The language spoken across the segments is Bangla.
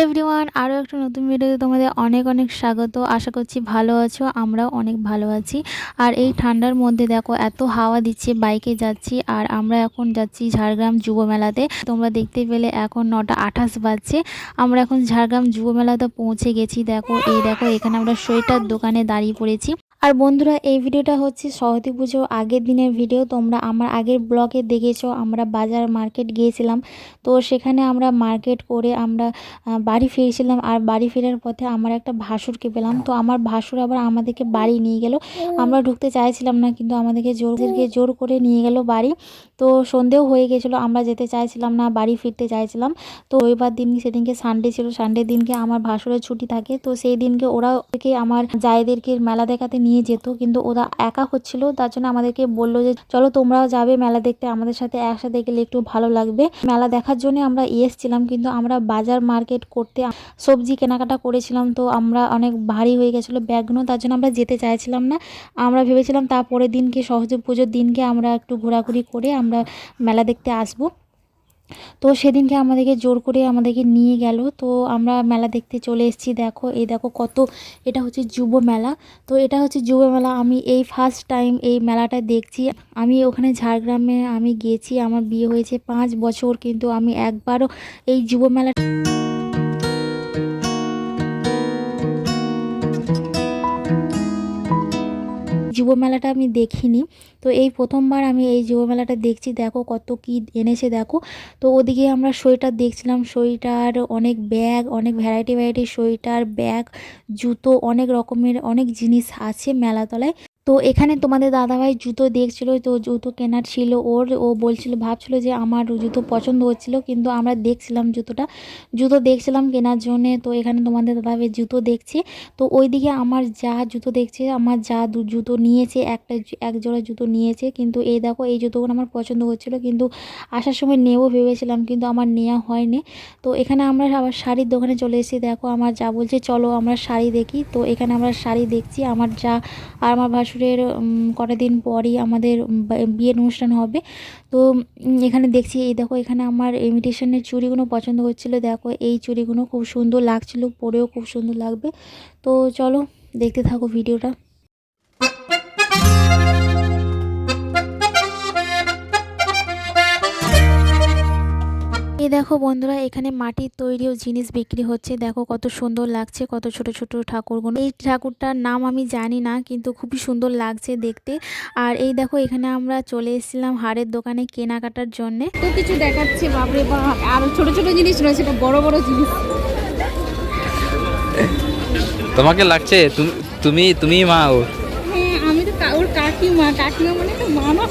এভরিওয়ান আরও একটা নতুন ভিডিওতে তোমাদের অনেক অনেক স্বাগত। আশা করছি ভালো আছো, আমরাও অনেক ভালো আছি। আর এই ঠান্ডার মধ্যে দেখো, এত হাওয়া দিচ্ছে, বাইকে যাচ্ছি, আর আমরা এখন যাচ্ছি ঝাড়গ্রাম যুব মেলাতে। তোমরা দেখতে পেলে এখন নটা আঠাশ বাজছে। আমরা এখন ঝাড়গ্রাম যুব মেলাতে পৌঁছে গেছি। দেখো, এই দেখো, এখানে আমরা সোয়েটার দোকানে দাঁড়িয়ে পড়েছি। আর বন্ধুরা, এই ভিডিওটা হচ্ছে সরস্বতী পুজো আগের দিনের ভিডিও। তোমরা আমার আগের ব্লগে দেখেছ, আমরা বাজার মার্কেট গিয়েছিলাম। তো সেখানে আমরা মার্কেট করে আমরা বাড়ি ফিরেছিলাম আর বাড়ি ফেরার পথে আমার একটা ভাসুরকে পেলাম। তো আমার ভাসুর আবার আমাদেরকে বাড়ি নিয়ে গেল। আমরা ঢুকতে চাইছিলাম না, কিন্তু আমাদেরকে জোর থেকে জোর করে নিয়ে গেল বাড়ি। তো সন্ধেও হয়ে গেছিল, আমরা যেতে চাইছিলাম না, বাড়ি ফিরতে চাইছিলাম। তো রবিবার দিন সেদিনকে সানডে ছিল। সানডে দিনকে আমার ভাসুরের ছুটি থাকে। তো সেই দিনকে ওরা আমার জায়েদেরকে মেলা দেখাতে নিয়ে যেত, কিন্তু ওরা একা হচ্ছিল, তার জন্য আমাদেরকে বলল যে, চলো তোমরাও যাবে মেলা দেখতে, আমাদের সাথে একসাথে গেলে একটু ভালো লাগবে। মেলা দেখার জন্য আমরা এসেছিলাম, কিন্তু আমরা বাজার মার্কেট করতে সবজি কেনাকাটা করেছিলাম, তো আমরা অনেক ভারী হয়ে গেছিল ব্যাগগুলো তার জন্য আমরা যেতে চাইছিলাম না। আমরা ভেবেছিলাম তারপরের দিনকে, সহজে পুজোর দিনকে আমরা একটু ঘোরাঘুরি করে আমরা মেলা দেখতে আসব। তো সেদিনকে আমাদেরকে জোর করে আমাদেরকে নিয়ে গেল। তো আমরা মেলা দেখতে চলে এসেছি। দেখো, এই দেখো কত, এটা হচ্ছে যুব মেলা। তো এটা হচ্ছে যুব মেলা। আমি এই ফার্স্ট টাইম এই মেলাটা দেখছি। আমি ওখানে ঝাড়গ্রামে আমি গিয়েছি। আমার বিয়ে হয়েছে পাঁচ বছর, কিন্তু আমি একবারও এই যুব মেলা যুব মেলাটা আমি দেখিনি। তো এই প্রথমবার আমি এই যুব মেলাটা দেখছি, দেখো কত কি এনেছে দেখো। তো ওদিকে আমরা সোয়েটার দেখছিলাম, সোয়েটার, অনেক ব্যাগ, অনেক ভ্যারাইটি ভ্যারাইটি সোয়েটার, ব্যাগ, জুতো, অনেক রকমের, অনেক জিনিস আছে মেলাতলায়। তো এখানে তোমাদের দাদাভাই জুতো দেখছিল, তো জুতো কেনার ছিল ওর, ও বলছিল, ভাবছিল যে আমার জুতো পছন্দ হচ্ছিল, কিন্তু আমরা দেখছিলাম জুতোটা। জুতো দেখছিলাম কেনার জন্যে, তো এখানে তোমাদের দাদাভাই জুতো দেখছে। তো ওইদিকে আমার যা জুতো দেখছে, আমার যা জুতো নিয়েছে, একটা এক জোড়া জুতো নিয়েছে। কিন্তু এই দেখো, এই জুতোগুলো আমার পছন্দ হচ্ছিল, কিন্তু আসার সময় নেব ভেবেছিলাম, কিন্তু আমার নেওয়া হয়নি। তো এখানে আমরা আবার শাড়ির দোকানে চলে এসেছি। দেখো, আমার যা বলছে, চলো আমরা শাড়ি দেখি। তো এখানে আমরা শাড়ি দেখছি, আমার যা আর আমার ভাসুরের কটা দিন পরই আমাদের বিয়ের অনুষ্ঠান হবে। তো এখানে দেখছি, এই দেখো, এখানে আমার ইমিটেশনের চুড়িগুলো পছন্দ হচ্ছিল। দেখো, এই চুড়িগুলো খুব সুন্দর লাগছিল, পরেও খুব সুন্দর লাগবে। তো চলো, দেখতে থাকো ভিডিওটা। দেখো বন্ধুরা এখানে মাটির তৈরিও জিনিস বিক্রি হচ্ছে। দেখো কত সুন্দর লাগছে কত ছোট ছোট ঠাকুরগুলো। এই ঠাকুরটার নাম আমি জানি না কিন্তু খুবই সুন্দর লাগছে দেখতে। আর এই দেখো এখানে আমরা চলে এসেছিলাম হাড়ের দোকানে কেনাকাটার জন্যে। তো কিছু দেখাচ্ছে বাপরে বাপ। আর ছোট ছোট জিনিস রয়েছে এটা বড় বড় জিনিস। তোমাকে লাগছে? তুমি তুমি তুমি মা ওর। হ্যাঁ আমি তো ওর কাকিমা। কাকিমা মানে তো মা না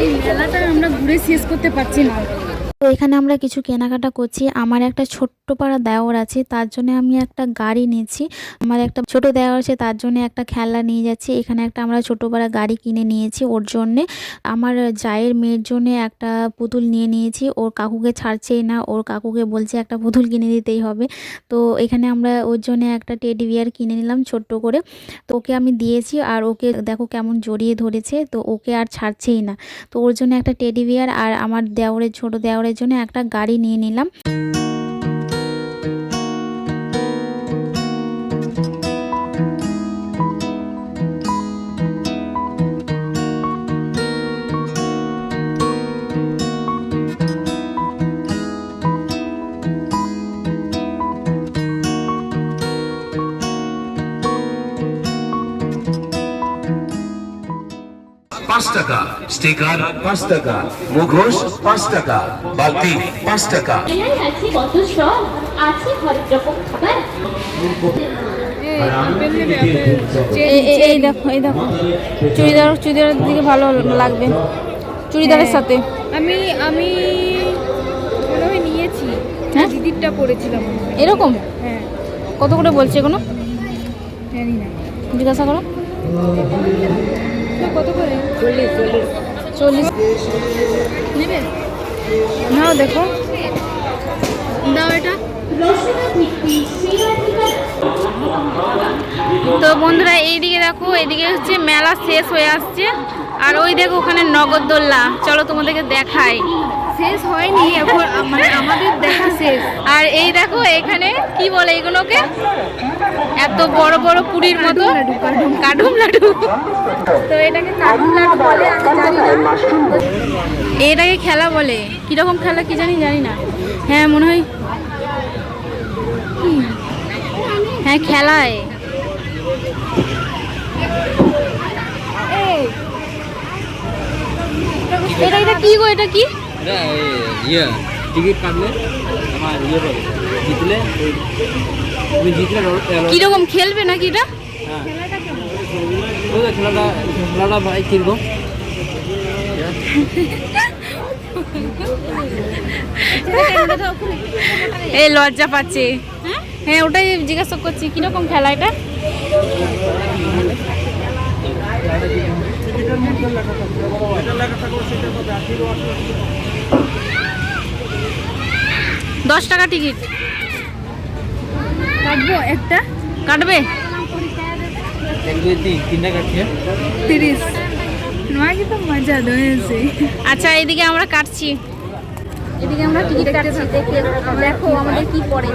এই মেলাটা আমরা ঘুরে শেষ করতে পারছি না। তো এখানে আমরা কিছু কেনাকাটা করছি। আমার একটা ছোট্ট পাড়া দেওয়ার আছে, তার জন্য আমি একটা গাড়ি নিয়েছি। আমার একটা ছোট দেওয়ার আছে, তার জন্য একটা খেলনা নিয়ে যাচ্ছি। এখানে একটা আমরা ছোট পাড়া গাড়ি কিনে নিয়েছি ওর জন্যে। আমার জায়ের মেয়ের জন্য একটা পুতুল নিয়ে নিয়েছি। ওর কাকুকে ছাড়ছেই না, ওর কাকুকে বলছে একটা পুতুল কিনে দিতেই হবে। তো এখানে আমরা ওর জন্য একটা টেডি বিয়ার কিনে নিলাম ছোট্ট করে। তো ওকে আমি দিয়েছি আর ওকে দেখো কেমন জড়িয়ে ধরেছে, তো ওকে আর ছাড়ছেই না। তো ওর জন্য একটা টেডি বিয়ার আর আমার দেওরের, ছোট দেওরের জন্য একটা গাড়ি নিয়ে নিলাম। স্টিকার পাঁচ টাকা মুখোশ পাঁচ টাকা বালতি পাঁচ টাকা। আছে কত স্টল আছে হরেক রকম খাবার? এই- দেখো এই দেখো। চুড়িদার চুড়িদারের দিকে ভালো লাগবে। চুড়িদারের সাথে। আমি আমি মনে হয় নিয়েছি। হ্যাঁ? দিদিরটা পরেছিলাম। এরকম? হ্যাঁ। কত করে বলছে এগুলো জানি না। জিজ্ঞাসা করো। তো কত করে? চল্লিশ চল্লিশ। চল্লিশ। নেবে? নাও দেখো। দাও এটা। তো বন্ধুরা এইদিকে দেখো এইদিকে হচ্ছে মেলা শেষ হয়ে আসছে। আর ওই দেখো ওখানে নগদ দোল্লা চলো তোমাদেরকে দেখাই। শেষ হয়নি এখন মানে আমাদের দেখা শেষ। আর এই দেখো এখানে কি বলে এগুলোকে? এত বড় বড় পুরীর মতো কাডুম লাডু। তো এটাকে কাডুম লাডু বলে আমি জানি না। এটাকে খেলা বলে। কীরকম খেলা কি জানি জানি না। হ্যাঁ মনে হয় হ্যাঁ খেলায়। এটা এটা কি গো এটা কি? ইয়ে টিকিট কাটলে আমার ইয়ে পাবে জিতলে তুমি জিতলে কীরকম খেলবে নাকি এটা? খেলাটা খেলাটা ভাই কীরকম? এই লজ্জা পাচ্ছে। হ্যাঁ ওটাই জিজ্ঞাসা করছি কীরকম খেলা এটা? দশ টাকা টিকিট। কাটবো একটা? কাটবে? তিরিশ। নয় মজা আচ্ছা এদিকে আমরা কাটছি। এদিকে আমরা টিকিট কাটছি দেখে দেখো আমাদের কি পড়ে।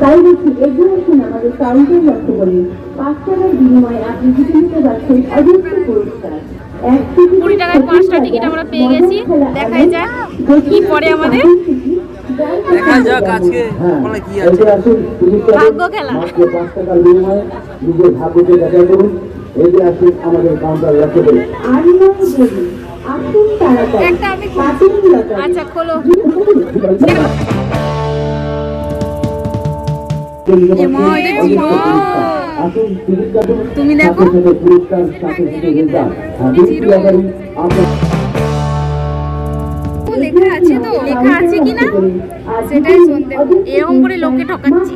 তাই আমাদের কাউন্টার লক্ষ্য করি পাঁচ টাকার বিনিময়ে আপনি জিতে নিতে যাচ্ছেন অজস্র পুরস্কার। কুড়ি টাকায় পাঁচটা টিকিট আমরা পেয়ে গেছি। দেখাই যাক কি পড়ে আমাদের। দেখা যাক আজকে কি আছে। ভাগ্য খেলা। ভাগ্যকে করুন। এতে আসুন আমাদের কাউন্টার একটা আমি আচ্ছা খোলো। তুমি দেখো। পুরস্কার সাথে সাথে আপনার লেখা আছে তো? লেখা আছে কি না? সেটাই শুনতে এরকম করে লোককে ঠকাচ্ছি।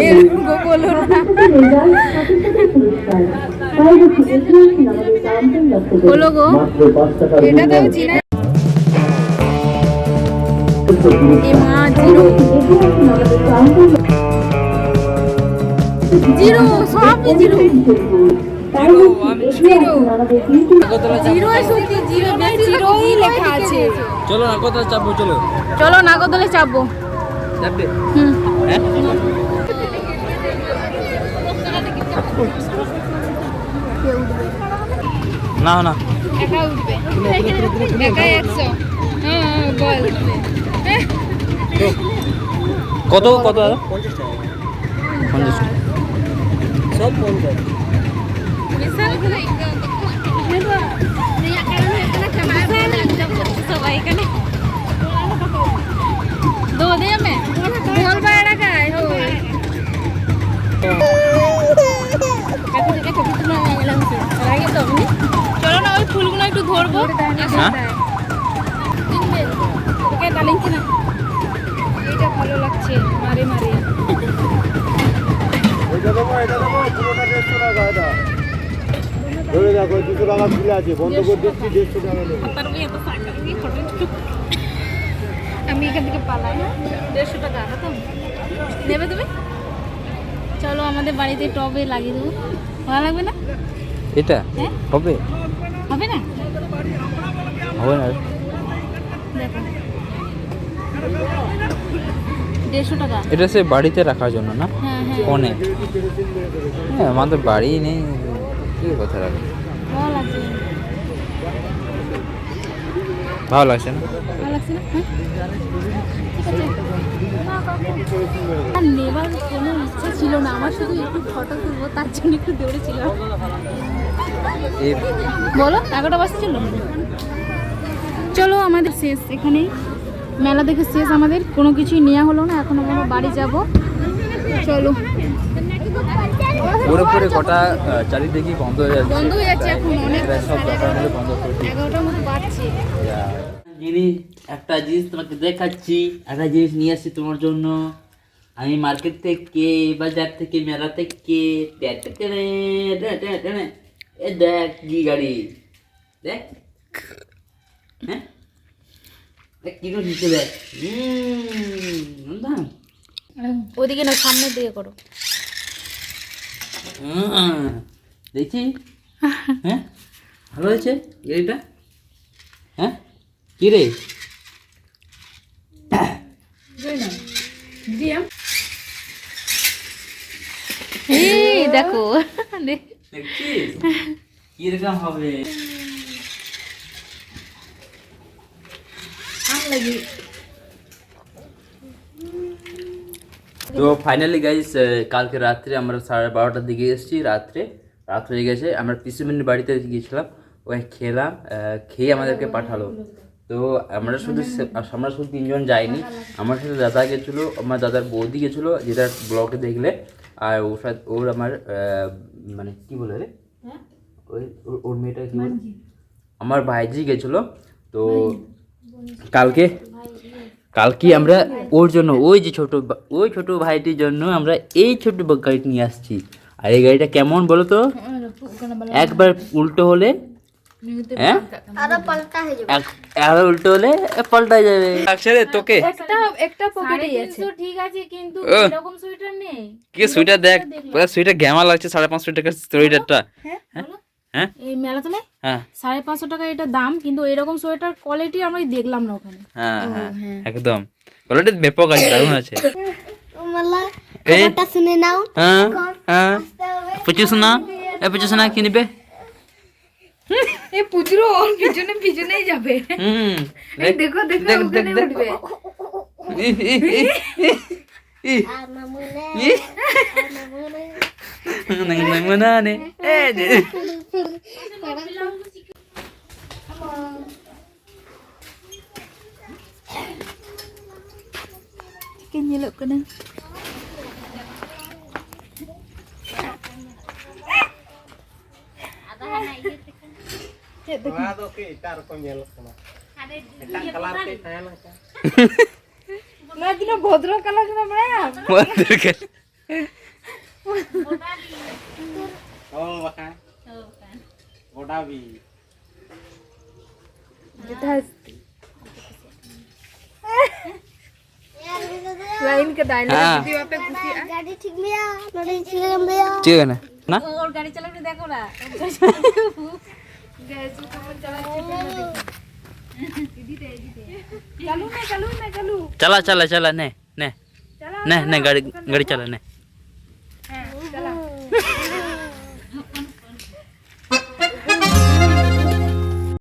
এরকম বলো না। বলো গো। এটা তো চিনা মা জিরো। জিরোই লেখা আছে? চলো না কোথায় চাপবো চলো। চলো নাগরদোলে চাপবো। চাপবে? হ্যাঁ না না। একা উঠবে। একাই একশো। হ্যাঁ বল। কত কত দাদা? পঞ্চাশ টাকা। পঞ্চাশ। সবাই গায় হো চলো না ওই ফুলগুলো একটু ধরবো। হ্যাঁ। ডালিংছি ভালো লাগছে। মারে মারে। ধরে দেখো দুশো টাকা খুলে আছে বন্ধ করে দিচ্ছি দেড়শো টাকা দেবো। আমি এখান থেকে পালাই হ্যাঁ? দেড়শো টাকা তো? নেবে তুমি? চলো আমাদের বাড়িতে টবে লাগিয়ে দেবো। ভালো লাগবে না? এটা? হ্যাঁ? হবে? হবে না? হবে না। দেখো। দেড়শো টাকা। এটা সে বাড়িতে রাখার জন্য না? হ্যাঁ হ্যাঁ। হ্যাঁ আমাদের বাড়ি নেই। কি কথা রাখবে ভালো লাগছে। না? ভালো লাগছে না? হ্যাঁ। আর নেবার কোনো ইচ্ছা ছিল না। আমার শুধু একটু ফটো তুলবো তার জন্য একটু দৌড়েছিলাম। বলো এগারোটা বাজতে চলো চলো আমাদের শেষ এখানেই। মেলা দেখে শেষ আমাদের। কোনো কিছুই নেওয়া হলো না এখন আমরা বাড়ি যাব। চলো। পুরো পুরো গোটা চারিদিকে বন্ধ হয়ে যাচ্ছে। বন্ধ হয়ে যাচ্ছে এখন অনেক। সব দোকান মিলে বন্ধ করে। এগারোটার মতো বাড়ছে। জিনিস একটা জিনিস তোমাকে দেখাচ্ছি। একটা জিনিস নিয়ে আসছি তোমার জন্য। আমি মার্কেট থেকে বাজার থেকে মেলা থেকে এ দেখ কি গাড়ি। দেখ। হ্যাঁ? দেখ নিচে দেখ। ওদিকে না সামনের দিকে করো। দেখছি হ্যাঁ ভালো হয়েছে গাড়িটা? হ্যাঁ কি রে? দেখো। দেখছিস কীরকম হবে? তো ফাইনালি গাইস কালকে রাত্রে আমরা সাড়ে বারোটার দিকে এসেছি রাত্রে। রাত হয়ে গেছে আমরা পিসিমিনের বাড়িতে গিয়েছিলাম ওই খেলাম খেয়ে আমাদেরকে পাঠালো। তো আমরা শুধু আমরা শুধু তিনজন যাইনি আমার সাথে দাদা গেছিল আমার দাদার বৌদি গেছিল যেটা ব্লগে দেখলে আর ওর সাথে ওর আমার মানে কি বলে রে? ওই ওর- ওর মেয়েটা কি আমার ভাইজি গেছিল তো কালকে? কালকে আমরা ওর জন্য ওই যে ছোট ওই ছোট ভাইটির জন্য আমরা এই ছোট গাড়িটা নিয়ে আসছি। আর এই গাড়িটা কেমন বলো তো? একবার উল্টো হলে হ্যাঁ? এক- একবার উল্টো হলে পাল্টা যাবে। রে তোকে? একটা একটা পকেটেই আছে। ঠিক আছে কিন্তু এরকম সোয়েটার নেই। কি দেখ? পুরো সুইটার গ্যামা লাগছে সাড়ে পাঁচশো টাকার সোয়েটারটা হ্যাঁ এই মেলা তোলে হ্যাঁ। সাড়ে পাঁচশো টাকা এটা দাম কিন্তু এরকম সোয়েটার কোয়ালিটি আমরা দেখলাম না ওখানে। হ্যাঁ হ্যাঁ একদম। কোয়ালিটি ব্যাপক আছে দারুণ আছে। এই শুনে নাও। হ্যাঁ হ্যাঁ। পুচু শোনা এ পুচু শোনা কি নিবে এই ওর পিছনে পিছনেই যাবে। হুম দেখো দেখো দেখ দেখ ওখানে উঠবে। Nang nang mana sekarang tuh Halo. Chicken nyeluk kena. हाँ। चला चला चला चला ने ने। ने ने गाड़ी गाड़ी चला ने।